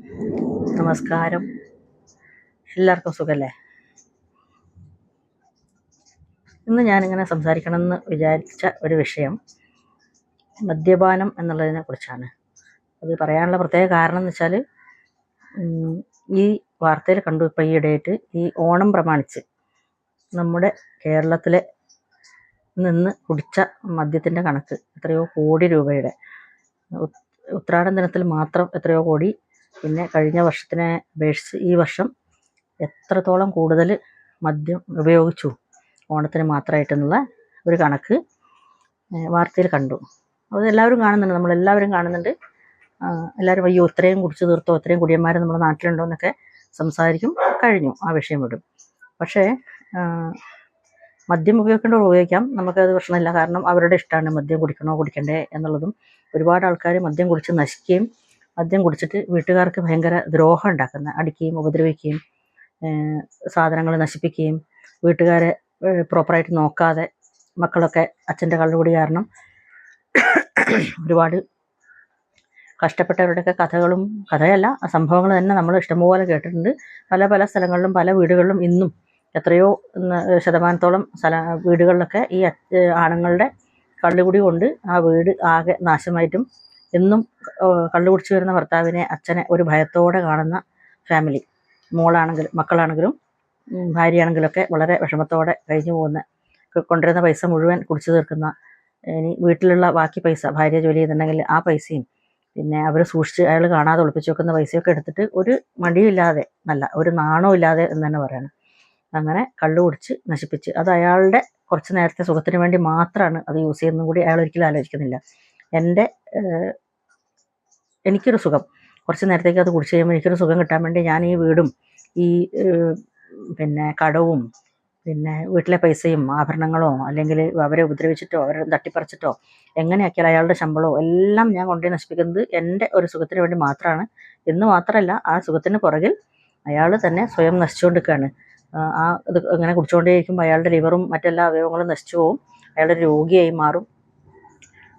നമസ്കാരം. എല്ലാവർക്കും സുഖല്ലേ? ഇന്ന് ഞാനിങ്ങനെ സംസാരിക്കണമെന്ന് വിചാരിച്ച ഒരു വിഷയം മദ്യപാനം എന്നുള്ളതിനെ കുറിച്ചാണ്. അത് പറയാനുള്ള പ്രത്യേക കാരണം എന്ന് വെച്ചാൽ ഈ വാർത്തയിൽ കണ്ടു ഇപ്പോൾ ഈ ഇടയായിട്ട് ഈ ഓണം പ്രമാണിച്ച് നമ്മുടെ കേരളത്തിലെ നിന്ന് കുടിച്ച മദ്യത്തിന്റെ കണക്ക് എത്രയോ കോടി രൂപയുടെ ഉത്- ഉത്രാടം ദിനത്തിൽ മാത്രം എത്രയോ കോടി പിന്നെ കഴിഞ്ഞ വർഷത്തിനെ അപേക്ഷിച്ച് ഈ വർഷം എത്രത്തോളം കൂടുതൽ മദ്യം ഉപയോഗിച്ചു ഓണത്തിന് മാത്രമായിട്ടെന്നുള്ള ഒരു കണക്ക് വാർത്തയിൽ കണ്ടു. അത് എല്ലാവരും കാണുന്നുണ്ട്. നമ്മളെല്ലാവരും കാണുന്നുണ്ട്. എല്ലാവരും അയ്യോ ഇത്രയും കുടിച്ചു തീർത്തോ ഇത്രയും കുടിയന്മാർ നമ്മുടെ നാട്ടിലുണ്ടോ എന്നൊക്കെ സംസാരിക്കും. കഴിഞ്ഞു ആ വിഷയം വിടും. പക്ഷേ മദ്യം ഉപയോഗിക്കേണ്ടവർ ഉപയോഗിക്കാം. നമുക്കത് പ്രശ്നമില്ല. കാരണം അവരുടെ ഇഷ്ടമാണ് മദ്യം കുടിക്കണോ കുടിക്കണ്ടേ എന്നുള്ളതും ഒരുപാട് ആൾക്കാർ മദ്യം കുടിച്ച് നശിക്കുകയും മദ്യം കുടിച്ചിട്ട് വീട്ടുകാർക്ക് ഭയങ്കര ദ്രോഹം ഉണ്ടാക്കുന്ന അടിക്കുകയും ഉപദ്രവിക്കുകയും സാധനങ്ങൾ നശിപ്പിക്കുകയും വീട്ടുകാരെ പ്രോപ്പറായിട്ട് നോക്കാതെ മക്കളൊക്കെ അച്ഛന്റെ കള്ളുകൂടി കാരണം ഒരുപാട് കഷ്ടപ്പെട്ടവരുടെയൊക്കെ കഥകളും കഥയല്ല സംഭവങ്ങൾ തന്നെ നമ്മൾ ഇഷ്ടംപോലെ കേട്ടിട്ടുണ്ട്. പല പല സ്ഥലങ്ങളിലും പല വീടുകളിലും ഇന്നും എത്രയോ ശതമാനത്തോളം സ്ഥല വീടുകളിലൊക്കെ ഈ ആണുങ്ങളുടെ കള്ളുകുടി കൊണ്ട് ആ വീട് ആകെ നാശമായിട്ടും എന്നും കള്ളു കുടിച്ചു വരുന്ന ഭർത്താവിനെ അച്ഛനെ ഒരു ഭയത്തോടെ കാണുന്ന ഫാമിലി മോളാണെങ്കിലും മക്കളാണെങ്കിലും ഭാര്യയാണെങ്കിലൊക്കെ വളരെ വിഷമത്തോടെ കഴിഞ്ഞു പോകുന്ന കൊണ്ടുവരുന്ന പൈസ മുഴുവൻ കുടിച്ചു തീർക്കുന്ന ഇനി വീട്ടിലുള്ള ബാക്കി പൈസ ഭാര്യ ജോലി ചെയ്തിട്ടുണ്ടെങ്കിൽ ആ പൈസയും പിന്നെ അവർ സൂക്ഷിച്ച് അയാൾ കാണാതെ ഒളിപ്പിച്ചു വെക്കുന്ന പൈസയൊക്കെ എടുത്തിട്ട് ഒരു മടിയില്ലാതെ നല്ല ഒരു നാണവും ഇല്ലാതെ എന്ന് തന്നെ പറയണം. അങ്ങനെ കള്ളു കുടിച്ച് നശിപ്പിച്ച് അത് അയാളുടെ കുറച്ച് നേരത്തെ സുഖത്തിന് വേണ്ടി മാത്രമാണ് അത് യൂസ് ചെയ്യുന്നതും കൂടി അയാൾ ഒരിക്കലും ആലോചിക്കുന്നില്ല. എന്റെ എനിക്കൊരു സുഖം. കുറച്ച് നേരത്തേക്ക് അത് കുടിച്ച് കഴിയുമ്പോൾ എനിക്കൊരു സുഖം കിട്ടാൻ വേണ്ടി ഞാൻ ഈ വീടും ഈ പിന്നെ കടവും പിന്നെ വീട്ടിലെ പൈസയും ആഭരണങ്ങളോ അല്ലെങ്കിൽ അവരെ ഉപദ്രവിച്ചിട്ടോ അവരെ തട്ടിപ്പറിച്ചിട്ടോ എങ്ങനെയാക്കിയാൽ അയാളുടെ ശമ്പളമോ എല്ലാം ഞാൻ കൊണ്ടുപോയി നശിപ്പിക്കുന്നത് എന്റെ ഒരു സുഖത്തിന് വേണ്ടി മാത്രമാണ് എന്ന് മാത്രമല്ല ആ സുഖത്തിന് പുറകിൽ അയാൾ തന്നെ സ്വയം നശിച്ചുകൊണ്ടിരിക്കുകയാണ്. ആ ഇത് ഇങ്ങനെ കുടിച്ചുകൊണ്ടേയിരിക്കുമ്പോൾ അയാളുടെ ലിവറും മറ്റെല്ലാ അവയവങ്ങളും നശിച്ചു പോവും. അയാളൊരു രോഗിയായി മാറും.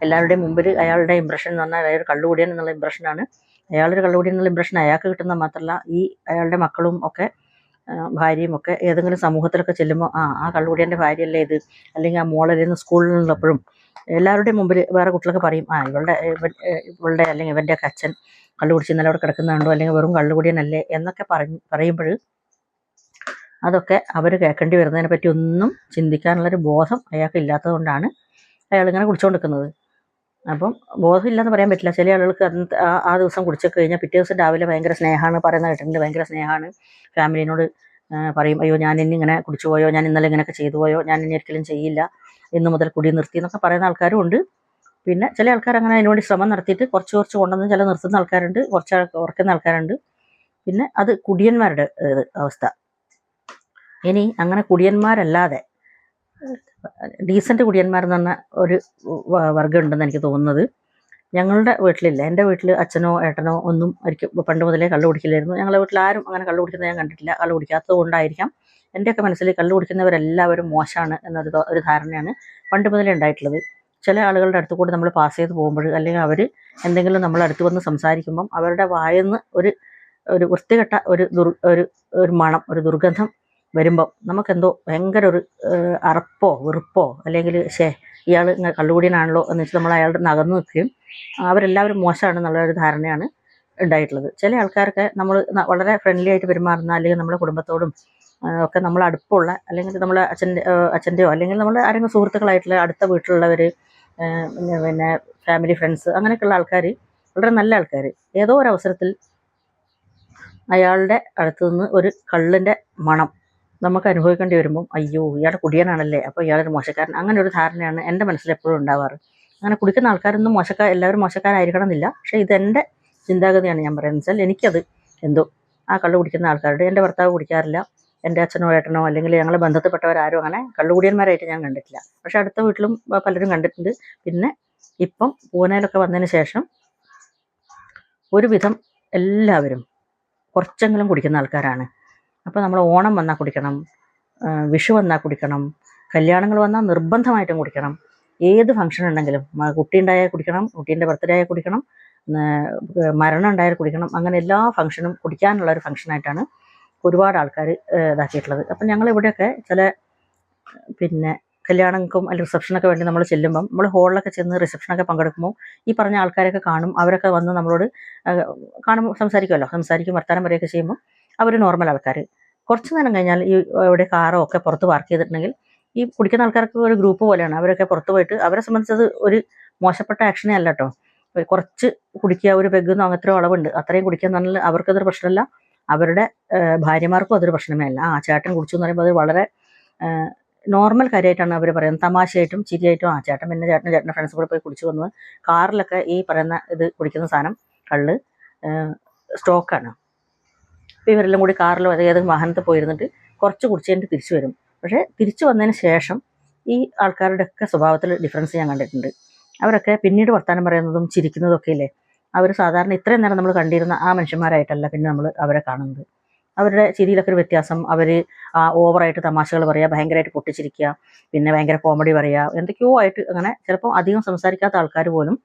എല്ലാവരുടെയും മുമ്പിൽ അയാളുടെ ഇമ്പ്രഷൻ എന്ന് പറഞ്ഞാൽ അയാൾ കള്ളുകൂടിയൻ എന്നുള്ള ഇമ്പ്രഷനാണ് അയാളൊരു കള്ളുകൂടിയൻ എന്നുള്ള ഇമ്പ്രഷൻ അയാൾക്ക് കിട്ടുന്ന മാത്രമല്ല ഈ അയാളുടെ മക്കളും ഒക്കെ ഭാര്യയും ഒക്കെ ഏതെങ്കിലും സമൂഹത്തിലൊക്കെ ചെല്ലുമ്പോൾ ആ ആ കള്ളുകൂടിയന്റെ ഭാര്യയല്ലേ ഇത്? അല്ലെങ്കിൽ ആ മോളല്ലേന്ന് സ്കൂളിലുള്ളപ്പോഴും എല്ലാവരുടെയും മുമ്പിൽ വേറെ കുട്ടികളൊക്കെ പറയും ആ ഇവളുടെ ഇവളുടെ അല്ലെങ്കിൽ ഇവന്റെ ഒക്കെ അച്ഛൻ കള്ളു കുടിച്ച് ഇന്നലെ അവിടെ കിടക്കുന്നുണ്ടോ? അല്ലെങ്കിൽ വെറും കള്ളുകുടിയനല്ലേ? എന്നൊക്കെ പറഞ്ഞ് പറയുമ്പോൾ അതൊക്കെ അവർ കേൾക്കേണ്ടി വരുന്നതിനെ പറ്റി ഒന്നും ചിന്തിക്കാനുള്ളൊരു ബോധം അയാൾക്ക് ഇല്ലാത്തത് കൊണ്ടാണ് അയാൾ ഇങ്ങനെ കുടിച്ചുകൊണ്ടിരിക്കുന്നത്. അപ്പം ബോധമില്ലെന്ന് പറയാൻ പറ്റില്ല. ചില ആളുകൾക്ക് അന്ന് ആ ദിവസം കുടിച്ചൊക്കെ കഴിഞ്ഞാൽ പിറ്റേ ദിവസം രാവിലെ ഭയങ്കര സ്നേഹമാണ് പറയുന്ന കേട്ടിട്ടുണ്ട്. ഭയങ്കര സ്നേഹമാണ് ഫാമിലിനോട് പറയും അയ്യോ ഞാൻ ഇനി ഇങ്ങനെ കുടിച്ചു പോയോ? ഞാൻ ഇന്നലെ ഇങ്ങനെയൊക്കെ ചെയ്തു പോയോ? ഞാൻ ഇനി ഒരിക്കലും ചെയ്യില്ല. ഇന്ന് മുതൽ കുടി നിർത്തി എന്നൊക്കെ പറയുന്ന ആൾക്കാരും ഉണ്ട്. പിന്നെ ചില ആൾക്കാർ അങ്ങനെ അതിനുവേണ്ടി ശ്രമം നടത്തിയിട്ട് കുറച്ച് കുറച്ച് കൊണ്ടുവന്ന് ചില നിർത്തുന്ന ആൾക്കാരുണ്ട്. കുറച്ച് ഉറക്കുന്ന ആൾക്കാരുണ്ട്. പിന്നെ അത് കുടിയന്മാരുടെ അവസ്ഥ. ഇനി അങ്ങനെ കുടിയന്മാരല്ലാതെ ഡീസന്റ് കുടിയന്മാരെന്ന് പറഞ്ഞ ഒരു വർഗം ഉണ്ടെന്ന് എനിക്ക് തോന്നുന്നത്. ഞങ്ങളുടെ വീട്ടിലില്ല. എന്റെ വീട്ടിൽ അച്ഛനോ ഏട്ടനോ ഒന്നും ഒരിക്കൽ പണ്ട് മുതലേ കള്ളു കുടിക്കില്ലായിരുന്നു ഞങ്ങളുടെ വീട്ടിൽ ആരും അങ്ങനെ കള്ളു കുടിക്കുന്നത് ഞാൻ കണ്ടിട്ടില്ല. കള്ളു കുടിക്കാത്തത് കൊണ്ടായിരിക്കാം. എന്റെയൊക്കെ മനസ്സിൽ കള്ളു കുടിക്കുന്നവരെല്ലാവരും മോശമാണ് എന്നൊരു ഒരു ധാരണയാണ് പണ്ട് മുതലേ ഉണ്ടായിട്ടുള്ളത്. ചില ആളുകളുടെ അടുത്ത് കൂടി നമ്മൾ പാസ് ചെയ്ത് പോകുമ്പോൾ അല്ലെങ്കിൽ അവർ എന്തെങ്കിലും നമ്മളെ അടുത്ത് വന്ന് സംസാരിക്കുമ്പം അവരുടെ വായെന്ന് ഒരു ഒരു വൃത്തികെട്ട ഒരു ദുർ ഒരു ഒരു മണം ഒരു ദുർഗന്ധം വരുമ്പം നമുക്കെന്തോ ഭയങ്കര ഒരു അറപ്പോ വെറുപ്പോ അല്ലെങ്കിൽ ഷേ ഇയാൾ കള്ളുകൂടിയനാണല്ലോ എന്ന് വെച്ച് നമ്മൾ അയാളുടെ നകന്നു നിൽക്കുകയും അവരെല്ലാവരും മോശമാണെന്നുള്ള ഒരു ധാരണയാണ് ഉണ്ടായിട്ടുള്ളത്. ചില ആൾക്കാരൊക്കെ നമ്മൾ വളരെ ഫ്രണ്ട്ലി ആയിട്ട് പെരുമാറുന്ന അല്ലെങ്കിൽ നമ്മുടെ കുടുംബത്തോടും ഒക്കെ നമ്മൾ അടുപ്പമുള്ള അല്ലെങ്കിൽ നമ്മളെ അച്ഛന്റെ അച്ഛന്റെയോ അല്ലെങ്കിൽ നമ്മുടെ ആരെങ്കിലും സുഹൃത്തുക്കളായിട്ടുള്ള അടുത്ത വീട്ടിലുള്ളവർ പിന്നെ ഫാമിലി ഫ്രണ്ട്സ് അങ്ങനെയൊക്കെയുള്ള ആൾക്കാർ വളരെ നല്ല ആൾക്കാർ ഏതോ ഒരു അവസരത്തിൽ അയാളുടെ അടുത്തു നിന്ന് ഒരു കള്ളിന്റെ മണം നമുക്ക് അനുഭവിക്കേണ്ടി വരുമ്പം അയ്യോ ഇയാൾ കുടിയനാണല്ലേ? അപ്പോൾ ഇയാളൊരു മോശക്കാരൻ. അങ്ങനെ ഒരു ധാരണയാണ് എന്റെ മനസ്സിൽ എപ്പോഴും ഉണ്ടാവാറ്. അങ്ങനെ കുടിക്കുന്ന ആൾക്കാരൊന്നും മോശക്കാർ എല്ലാവരും മോശക്കാരായിരിക്കണം എന്നില്ല പക്ഷേ ഇതെന്റെ ചിന്താഗതിയാണ് ഞാൻ പറയുന്നത്. വെച്ചാൽ എനിക്കത് എന്തോ ആ കള്ളു കുടിക്കുന്ന ആൾക്കാരുടെ എന്റെ ഭർത്താവ് കുടിക്കാറില്ല എന്റെ അച്ഛനോ ഏട്ടനോ അല്ലെങ്കിൽ ഞങ്ങളെ ബന്ധത്തിൽപ്പെട്ടവരാരും അങ്ങനെ കള്ളുകുടിയന്മാരായിട്ട് ഞാൻ കണ്ടിട്ടില്ല. പക്ഷെ അടുത്ത വീട്ടിലും പലരും കണ്ടിട്ടുണ്ട്. പിന്നെ ഇപ്പം പൂനെയിലൊക്കെ വന്നതിന് ശേഷം ഒരുവിധം എല്ലാവരും കുറച്ചെങ്കിലും കുടിക്കുന്ന ആൾക്കാരാണ്. അപ്പോൾ നമ്മൾ ഓണം വന്നാൽ കുടിക്കണം വിഷു വന്നാൽ കുടിക്കണം കല്യാണങ്ങൾ വന്നാൽ നിർബന്ധമായിട്ടും കുടിക്കണം. ഏത് ഫംഗ്ഷൻ ഉണ്ടെങ്കിലും കുട്ടി ഉണ്ടായാൽ കുടിക്കണം കുട്ടീന്റെ ബർത്ത്ഡേ ആയാൽ കുടിക്കണം മരണം ഉണ്ടായാൽ കുടിക്കണം അങ്ങനെ എല്ലാ ഫംഗ്ഷനും കുടിക്കാനുള്ള ഒരു ഫംഗ്ഷനായിട്ടാണ് ഒരുപാട് ആൾക്കാർ ഇതാക്കിയിട്ടുള്ളത്. അപ്പം ഞങ്ങൾ ഇവിടെയൊക്കെ ചില പിന്നെ കല്യാണങ്ങൾക്കും അല്ലെങ്കിൽ റിസപ്ഷനൊക്കെ വേണ്ടി നമ്മൾ ചെല്ലുമ്പം നമ്മൾ ഹോളിലൊക്കെ ചെന്ന് റിസപ്ഷനൊക്കെ പങ്കെടുക്കുമ്പോൾ ഈ പറഞ്ഞ ആൾക്കാരൊക്കെ കാണും അവരൊക്കെ വന്ന് നമ്മളോട് കാണുമ്പോൾ സംസാരിക്കുമല്ലോ സംസാരിക്കും വർത്തമാനം വരെയൊക്കെ ചെയ്യുമ്പോൾ അവർ നോർമൽ ആൾക്കാർ കുറച്ച് നേരം കഴിഞ്ഞാൽ ഈ ഇവിടെ കാറോ ഒക്കെ പുറത്ത് പാർക്ക് ചെയ്തിട്ടുണ്ടെങ്കിൽ ഈ കുടിക്കുന്ന ആൾക്കാർക്ക് ഒരു ഗ്രൂപ്പ് പോലെയാണ്. അവരൊക്കെ പുറത്ത് പോയിട്ട് അവരെ സംബന്ധിച്ചത് ഒരു മോശപ്പെട്ട ആക്ഷനേ അല്ല കേട്ടോ കുറച്ച് കുടിക്കുക ഒരു പെഗ്ഗെന്നോ അങ്ങനത്തെ അളവുണ്ട്. അത്രയും കുടിക്കുക പറഞ്ഞാൽ അവർക്കതൊരു പ്രശ്നമല്ല. അവരുടെ ഭാര്യമാർക്കും അതൊരു പ്രശ്നമേ അല്ല. ആ ചേട്ടൻ കുടിച്ചു എന്ന് പറയുമ്പോൾ അത് വളരെ നോർമൽ കാര്യമായിട്ടാണ് അവർ പറയുന്നത്. തമാശയായിട്ടും ചിരിയായിട്ടും ആ ചേട്ടൻ പിന്നെ ചേട്ടൻ ചേട്ടന്റെ ഫ്രണ്ട്സ് കൂടെ പോയി കുടിച്ചു വന്നത്. കാറിലൊക്കെ ഈ പറയുന്ന ഇത് കുടിക്കുന്ന സാധനം കള്ള് സ്റ്റോക്കാണ് അപ്പോൾ ഇവരെല്ലാം കൂടി കാറിലോ ഏതെങ്കിലും വാഹനത്തിൽ പോയിരുന്നിട്ട് കുറച്ച് കുടിച്ചതിന്റെ തിരിച്ചു വരും. പക്ഷേ തിരിച്ചു വന്നതിന് ശേഷം ഈ ആൾക്കാരുടെ ഒക്കെ സ്വഭാവത്തിൽ ഡിഫറൻസ് ഞാൻ കണ്ടിട്ടുണ്ട്. അവരൊക്കെ പിന്നീട് വർത്തമാനം പറയുന്നതും ചിരിക്കുന്നതും ഒക്കെ ഇല്ലേ? അവർ സാധാരണ ഇത്രയും നേരം നമ്മൾ കണ്ടിരുന്ന ആ മനുഷ്യന്മാരായിട്ടല്ല പിന്നെ നമ്മൾ അവരെ കാണുന്നത്. അവരുടെ ചിരിയിലൊക്കെ ഒരു വ്യത്യാസം. അവർ ഓവറായിട്ട് തമാശകൾ പറയുക ഭയങ്കരമായിട്ട് പൊട്ടിച്ചിരിക്കുക പിന്നെ ഭയങ്കര കോമഡി പറയുക എന്തൊക്കെയോ ആയിട്ട് അങ്ങനെ ചിലപ്പോൾ അധികം സംസാരിക്കാത്ത ആൾക്കാർ പോലും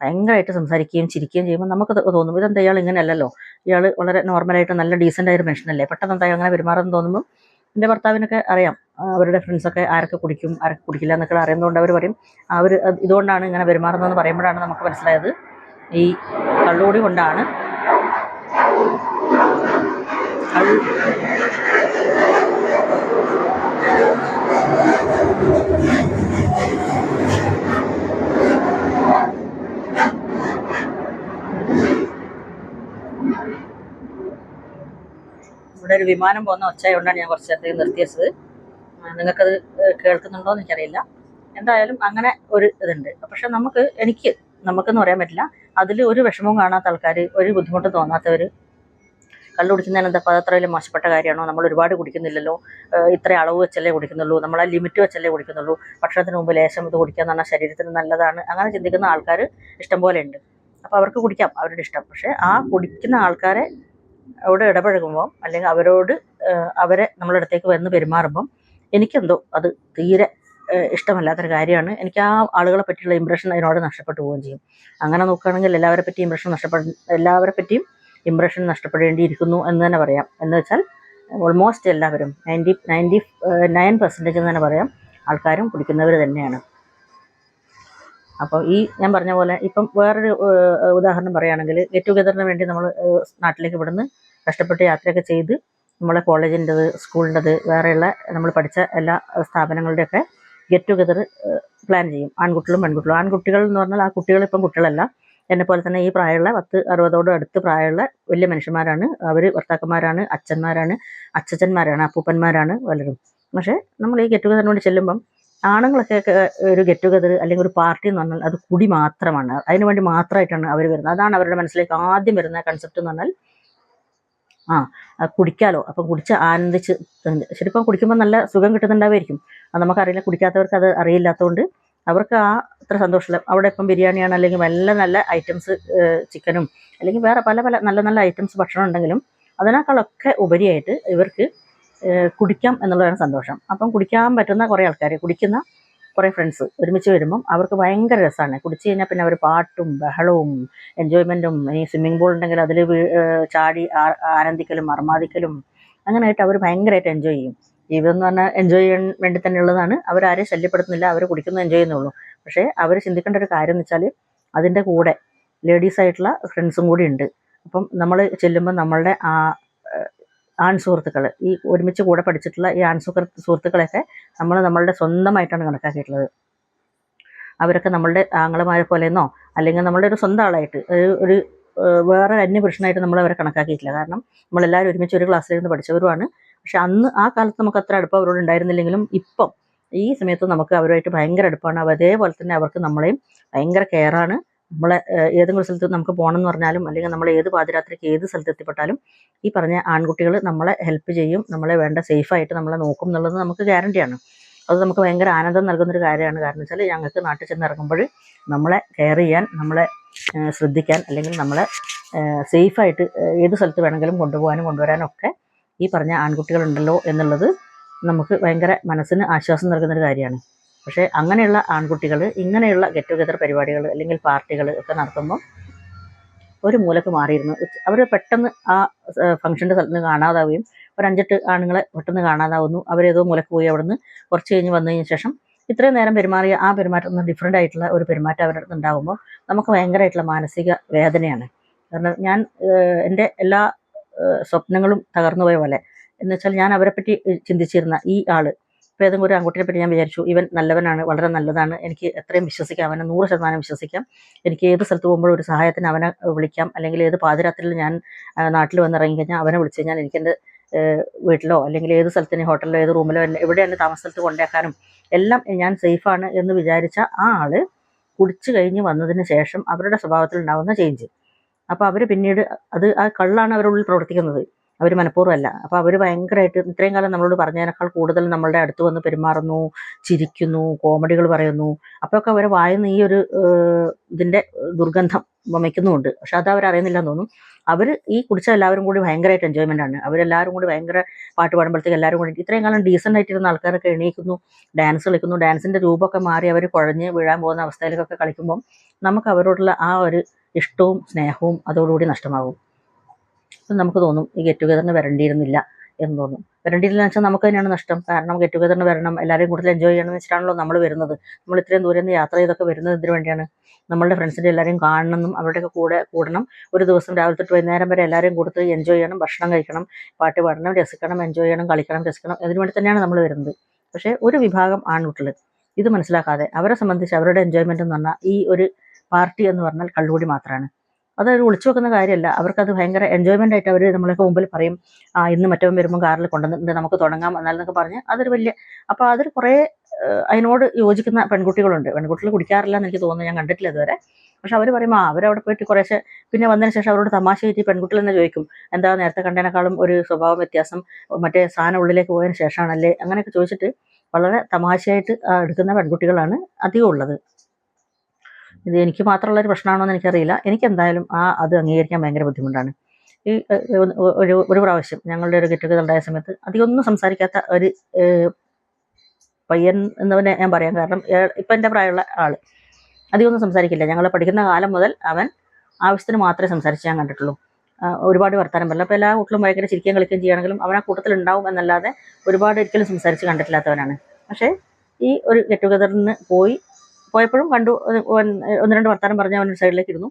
ഭയങ്കരമായിട്ട് സംസാരിക്കുകയും ചിരിക്കുകയും ചെയ്യുമ്പോൾ നമുക്ക് തോന്നും ഇതെന്താ ഇയാൾ ഇങ്ങനെയല്ലല്ലോ? ഇയാൾ വളരെ നോർമലായിട്ട് നല്ല ഡീസന്റ് ആയൊരു മനുഷ്യനല്ലേ? പെട്ടെന്ന് എന്താ അങ്ങനെ പെരുമാറുമെന്ന് തോന്നുമ്പോൾ എന്റെ ഭർത്താവിനൊക്കെ അറിയാം. അവരുടെ ഫ്രണ്ട്സൊക്കെ ആരൊക്കെ കുടിക്കും ആരൊക്കെ കുടിക്കില്ല എന്നൊക്കെ അറിയുന്നതുകൊണ്ട് അവർ പറയും അവർ ഇതുകൊണ്ടാണ് ഇങ്ങനെ പെരുമാറുന്നതെന്ന് പറയുമ്പോഴാണ് നമുക്ക് മനസ്സിലായത് ഈ കള്ളുകൂടി കൊണ്ടാണ്. ഇവിടെ ഒരു വിമാനം പോകുന്ന ഒച്ചയുകൊണ്ടാണ് ഞാൻ കുറച്ച് നേരത്തേക്ക് നിർത്തിയത് നിങ്ങൾക്കത് കേൾക്കുന്നുണ്ടോ എന്ന് എനിക്കറിയില്ല. എന്തായാലും അങ്ങനെ ഒരു ഇതുണ്ട്. പക്ഷെ നമുക്ക് എനിക്ക് നമുക്കെന്ന് പറയാൻ പറ്റില്ല. അതിൽ ഒരു വിഷമവും കാണാത്ത ആൾക്കാർ ഒരു ബുദ്ധിമുട്ട് തോന്നാത്തവർ കള്ളു കുടിക്കുന്നതിന് എന്താ വലിയ മോശപ്പെട്ട കാര്യമാണോ? നമ്മൾ ഒരുപാട് കുടിക്കുന്നില്ലല്ലോ. ഇത്ര അളവ് വെച്ചല്ലേ കുടിക്കുന്നുള്ളൂ. നമ്മൾ ലിമിറ്റ് വെച്ചല്ലേ കുടിക്കുന്നുള്ളൂ. ഭക്ഷണത്തിന് മുമ്പ് ലേശം ഇത് കുടിക്കുക എന്ന് പറഞ്ഞാൽ ശരീരത്തിന് നല്ലതാണ്. അങ്ങനെ ചിന്തിക്കുന്ന ആൾക്കാർ ഇഷ്ടംപോലെ ഉണ്ട്. അപ്പോൾ അവർക്ക് കുടിക്കാം. അവരുടെ ഇഷ്ടം. പക്ഷേ ആ കുടിക്കുന്ന ആൾക്കാരെ അവിടെ ഇടപഴകുമ്പോൾ അല്ലെങ്കിൽ അവരോട് അവരെ നമ്മളടുത്തേക്ക് വന്ന് പെരുമാറുമ്പം എനിക്കെന്തോ അത് തീരെ ഇഷ്ടമല്ലാത്തൊരു കാര്യമാണ്. എനിക്ക് ആ ആളുകളെ പറ്റിയുള്ള ഇമ്പ്രഷൻ അതിനോട് നഷ്ടപ്പെട്ടു പോവുകയും ചെയ്യും. അങ്ങനെ നോക്കുകയാണെങ്കിൽ എല്ലാവരെ പറ്റിയും ഇമ്പ്രഷൻ നഷ്ടപ്പെട എല്ലാവരെ പറ്റിയും ഇമ്പ്രഷൻ നഷ്ടപ്പെടേണ്ടിയിരിക്കുന്നു എന്ന് തന്നെ പറയാം. എന്ന് വെച്ചാൽ ഓൾമോസ്റ്റ് എല്ലാവരും നയന്റി നയന്റി നയൻ പെർസെന്റേജ് എന്ന് തന്നെ പറയാം ആൾക്കാരും കുടിക്കുന്നവർ തന്നെയാണ്. അപ്പോൾ ഈ ഞാൻ പറഞ്ഞ പോലെ ഇപ്പം വേറൊരു ഉദാഹരണം പറയുകയാണെങ്കിൽ ഗെറ്റ് ടുഗെദറിന് വേണ്ടി നമ്മൾ നാട്ടിലേക്ക് ഇവിടുന്ന് കഷ്ടപ്പെട്ട് യാത്രയൊക്കെ ചെയ്ത് നമ്മളെ കോളേജിന്റെത് സ്കൂളിന്റെത് വേറെയുള്ള നമ്മൾ പഠിച്ച എല്ലാ സ്ഥാപനങ്ങളുടെയൊക്കെ ഗെറ്റ് ടുഗെദർ പ്ലാൻ ചെയ്യും. ആൺകുട്ടികളും പെൺകുട്ടികളും. ആൺകുട്ടികൾ എന്ന് പറഞ്ഞാൽ ആ കുട്ടികൾ ഇപ്പം കുട്ടികളല്ല. എന്നെ പോലെ തന്നെ ഈ പ്രായമുള്ള പത്ത് അറുപതോട് അടുത്ത് പ്രായമുള്ള വലിയ മനുഷ്യന്മാരാണ്. അവർ ഭർത്താക്കന്മാരാണ് അച്ഛന്മാരാണ് അച്ഛച്ചന്മാരാണ് അപ്പൂപ്പന്മാരാണ് പലരും. പക്ഷേ നമ്മൾ ഈ ഗെറ്റ് ടുഗദറിന് വേണ്ടി ചെല്ലുമ്പം ആണുങ്ങളൊക്കെ ഒരു ഗെറ്റ് ടുഗദർ അല്ലെങ്കിൽ ഒരു പാർട്ടി എന്ന് പറഞ്ഞാൽ അത് കുടി മാത്രമാണ്. അതിനു വേണ്ടി മാത്രമായിട്ടാണ് അവർ വരുന്നത്. അതാണ് അവരുടെ മനസ്സിലേക്ക് ആദ്യം വരുന്ന കൺസെപ്റ്റ് എന്ന് പറഞ്ഞാൽ ആ കുടിക്കാലോ. അപ്പം കുടിച്ച് ആനന്ദിച്ച് ശരിക്കും കുടിക്കുമ്പോൾ നല്ല സുഖം കിട്ടുന്നുണ്ടാവുമായിരിക്കും. അത് നമുക്കറിയില്ല കുടിക്കാത്തവർക്ക് അത് അറിയില്ലാത്തതുകൊണ്ട് അവർക്ക് ആ അത്ര സന്തോഷമില്ല. അവിടെ ഇപ്പം ബിരിയാണിയാണ് അല്ലെങ്കിൽ നല്ല നല്ല ഐറ്റംസ് ചിക്കനും അല്ലെങ്കിൽ വേറെ പല പല നല്ല നല്ല ഐറ്റംസ് ഭക്ഷണം ഉണ്ടെങ്കിലും അതിനേക്കാളൊക്കെ ഉപരിയായിട്ട് ഇവർക്ക് കുടിക്കാം എന്നുള്ളതാണ് സന്തോഷം. അപ്പം കുടിക്കാൻ പറ്റുന്ന കുറേ ആൾക്കാർ കുടിക്കുന്ന കുറേ ഫ്രണ്ട്സ് ഒരുമിച്ച് വരുമ്പം അവർക്ക് ഭയങ്കര രസമാണ് കുടിച്ച് കഴിഞ്ഞാൽ പിന്നെ അവർ പാട്ടും ബഹളവും എൻജോയ്മെന്റും ഇനി സ്വിമ്മിംഗ് പൂൾ ഉണ്ടെങ്കിൽ അതിൽ ചാടി ആനന്ദിക്കലും അർമാദിക്കലും അങ്ങനെയായിട്ട് അവർ ഭയങ്കരമായിട്ട് എൻജോയ് ചെയ്യും. ജീവിതം എന്ന് പറഞ്ഞാൽ എൻജോയ് ചെയ്യാൻ വേണ്ടി തന്നെ ഉള്ളതാണ്. അവരാരെയും ശല്യപ്പെടുത്തുന്നില്ല അവർ കുടിക്കുന്നത് എൻജോയ് ചെയ്യുന്നുള്ളൂ. പക്ഷേ അവർ ചിന്തിക്കേണ്ട ഒരു കാര്യം എന്ന് വെച്ചാൽ അതിന്റെ കൂടെ ലേഡീസ് ആയിട്ടുള്ള ഫ്രണ്ട്സും കൂടി ഉണ്ട്. അപ്പം നമ്മൾ ചെല്ലുമ്പോൾ നമ്മളുടെ ആ ആൺ സുഹൃത്തുക്കൾ ഈ ഒരുമിച്ച് കൂടെ പഠിച്ചിട്ടുള്ള ഈ ആൺ സുഹൃത്ത് സുഹൃത്തുക്കളെയൊക്കെ നമ്മൾ നമ്മളുടെ സ്വന്തമായിട്ടാണ് കണക്കാക്കിയിട്ടുള്ളത്. അവരൊക്കെ നമ്മളുടെ ആങ്ങളമാരെ പോലെയെന്നോ അല്ലെങ്കിൽ നമ്മളുടെ ഒരു സ്വന്തം ആളായിട്ട് ഒരു വേറെ അന്യപുരുഷനായിട്ട് നമ്മൾ അവരെ കണക്കാക്കിയിട്ടില്ല. കാരണം നമ്മളെല്ലാവരും ഒരുമിച്ച് ഒരു ക്ലാസ്സിലിരുന്ന് പഠിച്ചവരുമാണ്. പക്ഷെ അന്ന് ആ കാലത്ത് നമുക്ക് അത്ര അടുപ്പം അവരോട് ഉണ്ടായിരുന്നില്ലെങ്കിലും ഇപ്പം ഈ സമയത്ത് നമുക്ക് അവരുമായിട്ട് ഭയങ്കര അടുപ്പമാണ് അതേപോലെ തന്നെ അവർക്ക് നമ്മളെയും ഭയങ്കര കെയറാണ്. നമ്മളെ ഏതെങ്കിലും സ്ഥലത്ത് നമുക്ക് പോകണം എന്ന് പറഞ്ഞാലും അല്ലെങ്കിൽ നമ്മൾ ഏത് പാതിരാത്രിക്ക് ഏത് സ്ഥലത്ത് എത്തിപ്പെട്ടാലും ഈ പറഞ്ഞ ആൺകുട്ടികൾ നമ്മളെ ഹെൽപ്പ് ചെയ്യും നമ്മളെ വേണ്ട സേഫായിട്ട് നമ്മളെ നോക്കും എന്നുള്ളത് നമുക്ക് ഗ്യാരണ്ടിയാണ് അത് നമുക്ക് ഭയങ്കര ആനന്ദം നൽകുന്നൊരു കാര്യമാണ്. കാരണം വെച്ചാൽ ഞങ്ങൾക്ക് നാട്ടിൽ ചെന്ന് ഇറങ്ങുമ്പോൾ നമ്മളെ കെയർ ചെയ്യാൻ നമ്മളെ ശ്രദ്ധിക്കാൻ അല്ലെങ്കിൽ നമ്മളെ സേഫായിട്ട് ഏത് സ്ഥലത്ത് വേണമെങ്കിലും കൊണ്ടുപോകാനും കൊണ്ടുവരാനും ഒക്കെ ഈ പറഞ്ഞ ആൺകുട്ടികളുണ്ടല്ലോ എന്നുള്ളത് നമുക്ക് ഭയങ്കര മനസ്സിന് ആശ്വാസം നൽകുന്നൊരു കാര്യമാണ്. പക്ഷേ അങ്ങനെയുള്ള ആൺകുട്ടികൾ ഇങ്ങനെയുള്ള ഗെറ്റ് ടുഗദർ പരിപാടികൾ അല്ലെങ്കിൽ പാർട്ടികൾ ഒക്കെ നടത്തുമ്പോൾ ഒരു മൂലക്ക് മാറിയിരുന്നു. അവർ പെട്ടെന്ന് ആ ഫംഗ്ഷന്റെ സ്ഥലത്ത് നിന്ന് കാണാതാവുകയും ഒരു അഞ്ചെട്ട് ആണുങ്ങളെ പെട്ടെന്ന് കാണാതാവുന്നു. അവരേതോ മൂലക്ക് പോയി അവിടുന്ന് കുറച്ച് കഴിഞ്ഞ് വന്നതിന് ശേഷം ഇത്രയും നേരം പെരുമാറിയ ആ പെരുമാറ്റം നിന്ന് ഡിഫറെന്റ് ആയിട്ടുള്ള ഒരു പെരുമാറ്റം അവരുടെ അടുത്ത് ഉണ്ടാകുമ്പോൾ നമുക്ക് ഭയങ്കരമായിട്ടുള്ള മാനസിക വേദനയാണ്. കാരണം ഞാൻ എന്റെ എല്ലാ സ്വപ്നങ്ങളും തകർന്നു പോയ പോലെ. എന്നുവെച്ചാൽ ഞാൻ അവരെപ്പറ്റി ചിന്തിച്ചിരുന്ന ഈ ആൾ ഇപ്പോൾ ഏതെങ്കിലും ഒരു ആൺകുട്ടിയെ പറ്റി ഞാൻ വിചാരിച്ചു ഇവൻ നല്ലവനാണ് വളരെ നല്ലതാണ് എനിക്ക് എത്രയും വിശ്വസിക്കാം അവനെ നൂറ് ശതമാനം വിശ്വസിക്കാം. എനിക്ക് ഏത് സ്ഥലത്ത് പോകുമ്പോഴും ഒരു സഹായത്തിന് അവനെ വിളിക്കാം. അല്ലെങ്കിൽ ഏത് പാതിരാത്രിയിൽ ഞാൻ നാട്ടിൽ വന്നിറങ്ങി കഴിഞ്ഞാൽ അവനെ വിളിച്ചു കഴിഞ്ഞാൽ എനിക്കെന്റെ വീട്ടിലോ അല്ലെങ്കിൽ ഏത് സ്ഥലത്തിന് ഹോട്ടലിലോ ഏത് റൂമിലോ എവിടെ എന്റെ താമസ സ്ഥലത്ത് കൊണ്ടാക്കാനും എല്ലാം ഞാൻ സേഫാണ് എന്ന് വിചാരിച്ച ആ ആൾ കുടിച്ചു കഴിഞ്ഞ് വന്നതിന് ശേഷം അവരുടെ സ്വഭാവത്തിൽ ഉണ്ടാകുന്ന ചേഞ്ച് അപ്പോൾ അവർ പിന്നീട് അത് ആ കള്ളാണ് അവരുടെ ഉള്ളിൽ പ്രവർത്തിക്കുന്നത്. അവർ മനഃപൂർവമല്ല. അപ്പോൾ അവർ ഭയങ്കരമായിട്ട് ഇത്രയും കാലം നമ്മളോട് പറഞ്ഞതിനേക്കാൾ കൂടുതൽ നമ്മളുടെ അടുത്ത് വന്ന് പെരുമാറുന്നു ചിരിക്കുന്നു കോമഡികൾ പറയുന്നു. അപ്പോഴൊക്കെ അവരെ വായുന്ന ഈ ഒരു ഇതിന്റെ ദുർഗന്ധം വമിക്കുന്നുമുണ്ട്. പക്ഷെ അത് അവരറിയുന്നില്ലെന്ന് തോന്നും. അവർ ഈ കുടിച്ച എല്ലാവരും കൂടി ഭയങ്കരമായിട്ട് എൻജോയ്മെന്റ് ആണ്. അവരെല്ലാവരും കൂടി ഭയങ്കര പാട്ട് പാടുമ്പോഴത്തേക്ക് എല്ലാവരും കൂടി ഇത്രയും കാലം ഡീസന്റ് ആയിട്ടിരുന്ന ആൾക്കാരൊക്കെ എണീക്കുന്നു ഡാൻസ് കളിക്കുന്നു ഡാൻസിന്റെ രൂപമൊക്കെ മാറി അവർ കുഴഞ്ഞ് വീഴാൻ പോകുന്ന അവസ്ഥയിലേക്കൊക്കെ കളിക്കുമ്പം നമുക്ക് അവരോടുള്ള ആ ഒരു ഇഷ്ടവും സ്നേഹവും അതോടുകൂടി നഷ്ടമാകും. നമുക്ക് തോന്നും ഈ ഗെറ്റ് ടുഗദറിന് വരണ്ടിയിരുന്നില്ല എന്ന് തോന്നും. വരണ്ടിയിരുന്നു വെച്ചാൽ നമുക്ക് തന്നെയാണ് നഷ്ടം. കാരണം ഗെറ്റ് ടുഗദറിന് വരണം എല്ലാവരെയും കൂടുതൽ എൻജോയ് ചെയ്യണമെന്ന് വെച്ചിട്ടാണല്ലോ നമ്മൾ വരുന്നത്. നമ്മൾ ഇത്രയും ദൂരം നിന്ന് യാത്ര ചെയ്തൊക്കെ വരുന്നത് ഇതിനു വേണ്ടിയാണ്? നമ്മളുടെ ഫ്രണ്ട്സിന്റെ എല്ലാവരെയും കാണണമെന്നും അവരുടെയൊക്കെ കൂടെ കൂടണം. ഒരു ദിവസം രാവിലെ തൊട്ട് വൈകുന്നേരം വരെ എല്ലാവരെയും കൊടുത്ത് എൻജോയ് ചെയ്യണം ഭക്ഷണം കഴിക്കണം പാട്ട് പാടണം രസിക്കണം എൻജോയ് ചെയ്യണം കളിക്കണം രസിക്കണം. അതിനു വേണ്ടി തന്നെയാണ് നമ്മൾ വരുന്നത്. പക്ഷേ ഒരു വിഭാഗം ആൺകുട്ടികൾ ഇത് മനസ്സിലാക്കാതെ അവരെ സംബന്ധിച്ച് അവരുടെ എൻജോയ്മെന്റ് എന്ന് പറഞ്ഞാൽ ഈ ഒരു പാർട്ടി എന്ന് പറഞ്ഞാൽ കള്ളുകൂടി മാത്രമാണ് അതൊരു ഒളിച്ചു വെക്കുന്ന കാര്യമല്ല. അവർക്കത് ഭയങ്കര എൻജോയ്മെന്റ് ആയിട്ട് അവർ നമ്മളൊക്കെ മുമ്പിൽ പറയും ആ ഇന്ന് മറ്റവൻ വരുമ്പോൾ കാറിൽ കൊണ്ടുവന്നിട്ടുണ്ട് നമുക്ക് തുടങ്ങാം എന്നാലെന്നൊക്കെ പറഞ്ഞ് അതൊരു വലിയ അപ്പോൾ അതിൽ കുറേ അതിനോട് യോജിക്കുന്ന പെൺകുട്ടികളുണ്ട്. പെൺകുട്ടികൾ കുടിക്കാറില്ല എന്ന് എനിക്ക് തോന്നുന്നു ഞാൻ കണ്ടിട്ടില്ല ഇതുവരെ. പക്ഷെ അവർ പറയും ആ അവരവിടെ പോയിട്ട് കുറേശ്ശെ പിന്നെ വന്നതിന് ശേഷം അവരോട് തമാശ കയറ്റി പെൺകുട്ടികൾ തന്നെ ചോദിക്കും എന്താ നേരത്തെ കണ്ടതിനേക്കാളും ഒരു സ്വഭാവ വ്യത്യാസം മറ്റേ സാധനം ഉള്ളിലേക്ക് പോയതിന് ശേഷമാണല്ലേ അങ്ങനെയൊക്കെ ചോദിച്ചിട്ട് വളരെ തമാശയായിട്ട് എടുക്കുന്ന പെൺകുട്ടികളാണ് അധികം ഉള്ളത്. ഇത് എനിക്ക് മാത്രമുള്ള ഒരു പ്രശ്നമാണോ എന്ന് എനിക്കറിയില്ല. എനിക്ക് എന്തായാലും ആ അത് അംഗീകരിക്കാൻ ഭയങ്കര ബുദ്ധിമുട്ടാണ്. ഈ ഒരു ഒരു പ്രാവശ്യം ഞങ്ങളുടെ ഒരു ഗെറ്റ് ഉണ്ടായ സമയത്ത് അധികമൊന്നും സംസാരിക്കാത്ത ഒരു പയ്യൻ എന്നവനെ ഞാൻ പറയാം. കാരണം ഇപ്പം എന്റെ പ്രായമുള്ള ആൾ അധികമൊന്നും സംസാരിക്കില്ല. ഞങ്ങൾ പഠിക്കുന്ന കാലം മുതൽ അവൻ ആവശ്യത്തിന് മാത്രമേ സംസാരിച്ച് ഞാൻ കണ്ടിട്ടുള്ളൂ. ഒരുപാട് വർത്താനം പറഞ്ഞു. അപ്പോൾ എല്ലാ കൂട്ടിലും ഭയങ്കര ചിരിക്കുകയും കളിക്കുകയും ചെയ്യുകയാണെങ്കിലും അവൻ ആ കൂട്ടത്തിൽ ഉണ്ടാവും എന്നല്ലാതെ ഒരുപാട് ഒരിക്കലും സംസാരിച്ച് കണ്ടിട്ടില്ലാത്തവനാണ്. പക്ഷേ ഈ ഒരു ഗെറ്റ് ടുഗദറിന് പോയി പോയപ്പോഴും കണ്ടു ഒന്ന് രണ്ട് വർത്താനം പറഞ്ഞ് അവൻ ഒരു സൈഡിലേക്ക് ഇരുന്നു.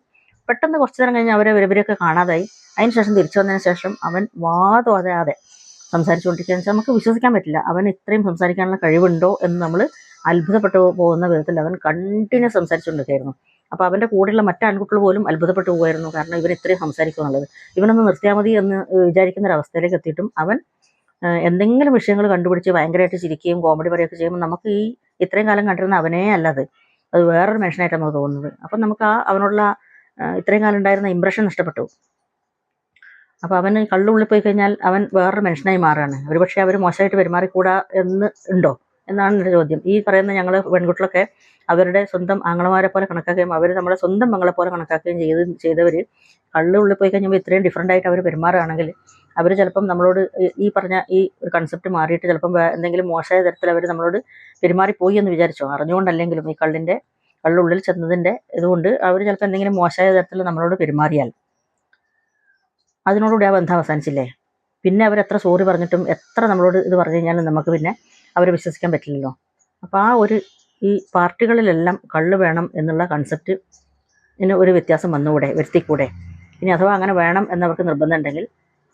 പെട്ടെന്ന് കുറച്ച് നേരം കഴിഞ്ഞ് അവരെ ഇവരൊക്കെ കാണാതായി. അതിന് ശേഷം തിരിച്ചു വന്നതിന് ശേഷം അവൻ വാതോതാതെ സംസാരിച്ചുകൊണ്ടിരിക്കുകയെന്ന് വെച്ചാൽ നമുക്ക് വിശ്വസിക്കാൻ പറ്റില്ല. അവൻ ഇത്രയും സംസാരിക്കാനുള്ള കഴിവുണ്ടോ എന്ന് നമ്മൾ അത്ഭുതപ്പെട്ടു പോകുന്ന വിധത്തിൽ അവൻ കണ്ടിന്യൂസ് സംസാരിച്ചുകൊണ്ടിരിക്കുകയായിരുന്നു. അപ്പോൾ അവന്റെ കൂടെയുള്ള മറ്റ് ആൺകുട്ടികൾ പോലും അത്ഭുതപ്പെട്ടു പോകുമായിരുന്നു. കാരണം ഇവൻ ഇത്രയും സംസാരിക്കും എന്നുള്ളത്. ഇവനൊന്ന് നിർത്തിയാൽ മതി എന്ന് വിചാരിക്കുന്ന ഒരു അവസ്ഥയിലേക്ക് എത്തിയിട്ടും അവൻ എന്തെങ്കിലും വിഷയങ്ങൾ കണ്ടുപിടിച്ച് ഭയങ്കരമായിട്ട് ചിരിക്കുകയും കോമഡി പറയുകയൊക്കെ ചെയ്യുമ്പോൾ നമുക്ക് ഈ ഇത്രയും കാലം കണ്ടിരുന്ന അവനേ അല്ലത് അത് വേറൊരു മനുഷ്യനായിട്ടാണ് നമുക്ക് തോന്നുന്നത്. അപ്പം നമുക്ക് ആ അവനുള്ള ഇത്രയും കാലം ഉണ്ടായിരുന്ന ഇമ്പ്രഷൻ നഷ്ടപ്പെട്ടു. അപ്പോൾ അവന് കള്ളുള്ളിൽ പോയി കഴിഞ്ഞാൽ അവൻ വേറൊരു മനുഷ്യനായി മാറുകയാണ്. ഒരുപക്ഷെ അവർ മോശമായിട്ട് പെരുമാറിക്കൂടാ എന്ന് ഉണ്ടോ? എന്നാണ് എന്റെ ചോദ്യം. ഈ പറയുന്ന ഞങ്ങൾ പെൺകുട്ടികളൊക്കെ അവരുടെ സ്വന്തം ആങ്ങളമാരെ പോലെ കണക്കാക്കുകയും അവർ നമ്മുടെ സ്വന്തം മംഗളെപ്പോലെ പോലെ കണക്കാക്കുകയും ചെയ്ത് ചെയ്തവർ കള്ളുള്ളിൽ പോയി കഴിഞ്ഞപ്പോൾ ഇത്രയും ഡിഫറെന്റ് ആയിട്ട് അവർ പെരുമാറുകയാണെങ്കിൽ അവർ ചിലപ്പം നമ്മളോട് ഈ- പറഞ്ഞ ഈ ഒരു കൺസെപ്റ്റ് മാറിയിട്ട് ചിലപ്പം എന്തെങ്കിലും മോശമായ തരത്തിൽ അവർ നമ്മളോട് പെരുമാറിപ്പോയി എന്ന് വിചാരിച്ചോ? അറിഞ്ഞുകൊണ്ടല്ലെങ്കിലും ഈ കള്ളിന്റെ കള്ളുള്ളിൽ ചെന്നതിന്റെ ഇതുകൊണ്ട് അവർ ചിലപ്പോൾ എന്തെങ്കിലും മോശമായ തരത്തിൽ നമ്മളോട് പെരുമാറിയാൽ. അതിനോടുകൂടി ആ ബന്ധം അവസാനിച്ചില്ലേ? പിന്നെ അവർ എത്ര സോറി പറഞ്ഞിട്ടും എത്ര നമ്മളോട് ഇത് പറഞ്ഞു കഴിഞ്ഞാലും നമുക്ക് പിന്നെ അവരെ വിശ്വസിക്കാൻ പറ്റില്ലല്ലോ. അപ്പോൾ ആ ഒരു ഈ പാർട്ടികളിലെല്ലാം കള്ള് വേണം എന്നുള്ള കൺസെപ്റ്റ് ഇതിന് ഒരു വ്യത്യാസം വന്നുകൂടെ വരുത്തിക്കൂടെ? ഇനി അഥവാ അങ്ങനെ വേണം എന്നവർക്ക് നിർബന്ധം ഉണ്ടെങ്കിൽ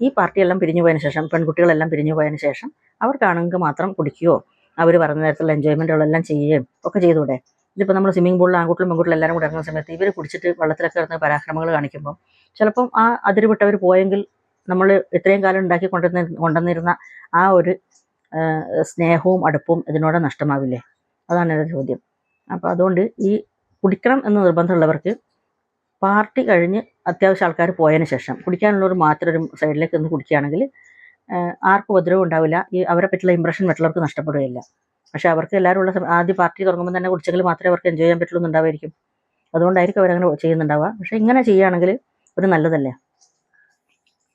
ഈ പാർട്ടിയെല്ലാം പിരിഞ്ഞു പോയതിനു ശേഷം പെൺകുട്ടികളെല്ലാം പിരിഞ്ഞു പോയതിനു ശേഷം അവർക്കാണെങ്കിൽ മാത്രം കുടിക്കുകയോ അവർ പറഞ്ഞ തരത്തിലുള്ള എൻജോയ്മെന്റുകളെല്ലാം ചെയ്യുകയും ഒക്കെ ചെയ്തുകൂടെ? ഇതിപ്പോൾ നമ്മൾ സ്വിമ്മിംഗ് പൂളിൽ ആൺകുട്ടികളും പെൺകുട്ടികളും എല്ലാവരും കൂടെ ഇറങ്ങുന്ന സമയത്ത് ഇവർ കുടിച്ചിട്ട് വെള്ളത്തിലൊക്കെ ഇറങ്ങുന്ന പരാക്രമങ്ങൾ കാണിക്കുമ്പോൾ ചിലപ്പം ആ അതിരുവിട്ടവർ പോയെങ്കിൽ നമ്മൾ ഇത്രയും കാലം ഉണ്ടാക്കി കൊണ്ടുവന്ന കൊണ്ടുവന്നിരുന്ന ആ ഒരു സ്നേഹവും അടുപ്പവും ഇതിനോട് നഷ്ടമാവില്ലേ? അതാണ് എന്റെ ചോദ്യം. അപ്പോൾ അതുകൊണ്ട് ഈ കുടിക്കണം എന്ന് നിർബന്ധമുള്ളവർക്ക് പാർട്ടി കഴിഞ്ഞ് അത്യാവശ്യം ആൾക്കാർ പോയതിന് ശേഷം കുടിക്കാനുള്ളവർ മാത്രം ഒരു സൈഡിലേക്ക് നിന്ന് കുടിക്കുകയാണെങ്കിൽ ആർക്കും ഉപദ്രവം ഉണ്ടാവില്ല. ഈ അവരെ പറ്റിയുള്ള ഇമ്പ്രഷൻ മറ്റുള്ളവർക്ക് നഷ്ടപ്പെടുകയില്ല. പക്ഷേ അവർക്ക് എല്ലാവരും ഉള്ള ആദ്യ പാർട്ടി തുടങ്ങുമ്പോൾ തന്നെ കുടിച്ചെങ്കിൽ മാത്രമേ അവർക്ക് എൻജോയ് ചെയ്യാൻ പറ്റുള്ളൂ അതുകൊണ്ടായിരിക്കും അവരങ്ങനെ ചെയ്യുന്നുണ്ടാവുക. പക്ഷേ ഇങ്ങനെ ചെയ്യുകയാണെങ്കിൽ ഒരു നല്ലതല്ലേ?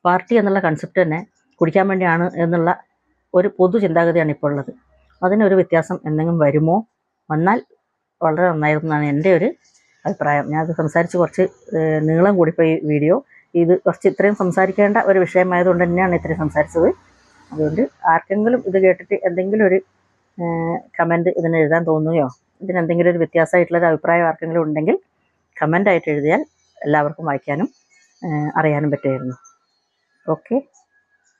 പാർട്ടി എന്നുള്ള കൺസെപ്റ്റ് തന്നെ കുടിക്കാൻ വേണ്ടിയാണ് എന്നുള്ള ഒരു പൊതു ചിന്താഗതിയാണ് ഇപ്പോൾ ഉള്ളത്. അതിനൊരു വ്യത്യാസം എന്തെങ്കിലും വരുമോ? വന്നാൽ വളരെ നന്നായിരുന്നു എന്റെ ഒരു അഭിപ്രായം. ഞാനത് സംസാരിച്ച് കുറച്ച് നീളം കൂടിപ്പോയി വീഡിയോ. ഇത് കുറച്ച് ഇത്രയും സംസാരിക്കേണ്ട ഒരു വിഷയമായതുകൊണ്ട് തന്നെയാണ് ഇത്രയും സംസാരിച്ചത്. അതുകൊണ്ട് ആർക്കെങ്കിലും ഇത് കേട്ടിട്ട് എന്തെങ്കിലും ഒരു കമന്റ് ഇതിന് എഴുതാൻ തോന്നുകയോ ഇതിനെന്തെങ്കിലും ഒരു വ്യത്യാസമായിട്ടുള്ളൊരു അഭിപ്രായം ആർക്കെങ്കിലും ഉണ്ടെങ്കിൽ കമന്റായിട്ട് എഴുതിയാൽ എല്ലാവർക്കും വായിക്കാനും അറിയാനും പറ്റുമായിരുന്നു. ഓക്കെ